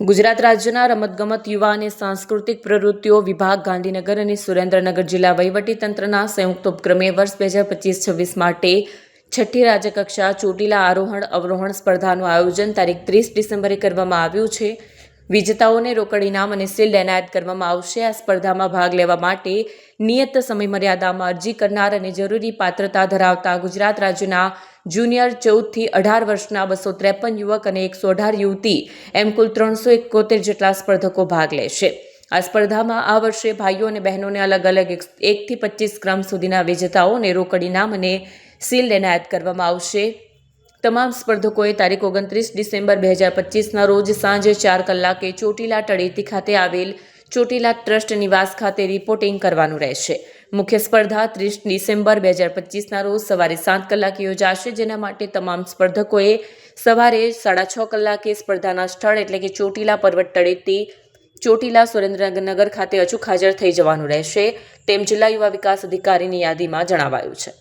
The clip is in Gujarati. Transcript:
ગુજરાત રાજ્યના રમતગમત યુવા અને સાંસ્કૃતિક પ્રવૃત્તિઓ વિભાગ ગાંધીનગર અને સુરેન્દ્રનગર જિલ્લા વહીવટીતંત્રના સંયુક્ત ઉપક્રમે વર્ષ બે હજાર પચીસ છવ્વીસ માટે છઠ્ઠી રાજ્યકક્ષા ચોટીલા આરોહણ અવરોહણ સ્પર્ધાનું આયોજન તારીખ ત્રીસ ડિસેમ્બરે કરવામાં આવ્યું છે. વિજેતાઓને રોકડ ઇનામ અને શિલ્ડ એનાયત કરવામાં આવશે. આ સ્પર્ધામાં ભાગ લેવા માટે નિયત સમયમર્યાદામાં અરજી કરનાર અને જરૂરી પાત્રતા ધરાવતા ગુજરાત રાજ્યના જુનિયર ચૌદથી અઢાર વર્ષના બસો ત્રેપન યુવક અને એકસો અઢાર યુવતી એમ કુલ ત્રણસો એકોતેર જેટલા સ્પર્ધકો ભાગ લેશે આ સ્પર્ધામાં આ વર્ષે ભાઈઓ અને બહેનોને અલગ અલગ એક- એકથી પચીસ ક્રમ સુધીના વિજેતાઓને રોકડ ઇનામ અને સીલ એનાયત કરવામાં આવશે. તમામ સ્પર્ધકોએ તારીખ ઓગણત્રીસ ડિસેમ્બર બે હજાર પચીસના રોજ સાંજે ચાર કલાકે ચોટીલા તળેટી ખાતે આવેલ ચોટીલા ટ્રસ્ટ નિવાસ ખાતે રિપોર્ટિંગ કરવાનું રહેશે. મુખ્ય સ્પર્ધા ત્રીસ ડિસેમ્બર બે હજાર પચીસના રોજ સવારે સાત કલાકે યોજાશે, જેના માટે તમામ સ્પર્ધકોએ સવારે સાડા છ કલાકે સ્પર્ધાના સ્થળ એટલે કે ચોટીલા પર્વત તળેટી, ચોટીલા સુરેન્દ્રનગર ખાતે અચૂક હાજર થઈ જવાનું રહેશે, તેમ જિલ્લા યુવા વિકાસ અધિકારીની યાદીમાં જણાવાયું છે.